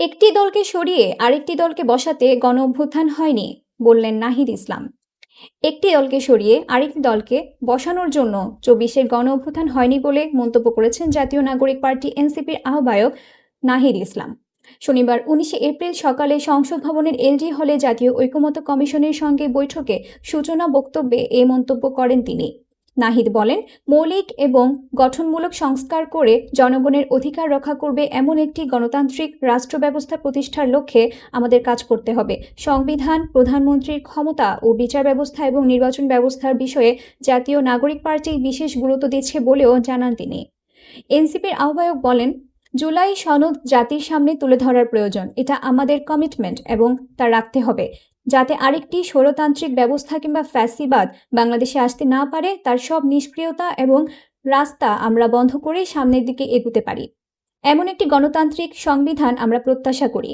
একটি দলকে সরিয়ে আরেকটি দলকে বসাতে গণ অভ্যুত্থান হয়নি, বললেন নাহিদ ইসলাম। একটি দলকে সরিয়ে আরেকটি দলকে বসানোর জন্য চব্বিশের গণ অভ্যুত্থান হয়নি বলে মন্তব্য করেছেন জাতীয় নাগরিক পার্টি এনসিপির আহ্বায়ক নাহিদ ইসলাম। শনিবার উনিশে এপ্রিল সকালে সংসদ ভবনের এলজি হলে জাতীয় ঐকমত্য কমিশনের সঙ্গে বৈঠকে সূচনা বক্তব্যে এ মন্তব্য করেন তিনি। নাহিদ বলেন, মৌলিক এবং গঠনমূলক সংস্কার করে জনগণের অধিকার রক্ষা করবে এমন একটি গণতান্ত্রিক রাষ্ট্র ব্যবস্থা প্রতিষ্ঠার লক্ষ্যে আমাদের কাজ করতে হবে। সংবিধান, প্রধানমন্ত্রীর ক্ষমতা ও বিচার ব্যবস্থা এবং নির্বাচন ব্যবস্থার বিষয়ে জাতীয় নাগরিক পার্টি বিশেষ গুরুত্ব দিচ্ছে বলেও জানান তিনি। এনসিপির আহ্বায়ক বলেন জুলাই সনদ জাতির সামনে তুলে ধরার প্রয়োজন। এটা আমাদের কমিটমেন্ট এবং তা রাখতে হবে। যাতে আরেকটি স্বরতান্ত্রিক ব্যবস্থা কিংবা ফ্যাসিবাদ বাংলাদেশে আসতে না পারে, তার সব নিষ্ক্রিয়তা এবং রাস্তা আমরা বন্ধ করে সামনের দিকে এগুতে পারি। এমন একটি গণতান্ত্রিক সংবিধান আমরা প্রত্যাশা করি।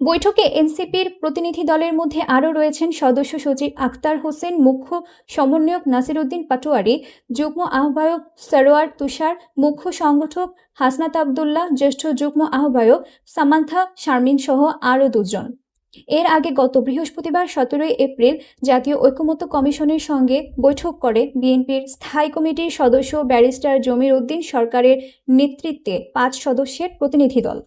বৈঠকে এনসিপির প্রতিনিধি দলের মধ্যে আরও রয়েছেন সদস্য সচিব আখতার হোসেন, মুখ্য সমন্বয়ক নাসিরুদ্দিন পাটোয়ারি, যুগ্ম আহ্বায়ক সরোয়ার তুষার, মুখ্য সংগঠক হাসনাত আবদুল্লাহ, জ্যেষ্ঠ যুগ্ম আহ্বায়ক সামান্থা শারমিন সহ আরও দুজন। এর আগে গত বৃহস্পতিবার সতেরোই এপ্রিল জাতীয় ঐকমত্য কমিশনের সঙ্গে বৈঠক করে বিএনপির স্থায়ী কমিটির সদস্য ব্যারিস্টার জমির উদ্দিন সরকারের নেতৃত্বে পাঁচ সদস্যের প্রতিনিধি দল।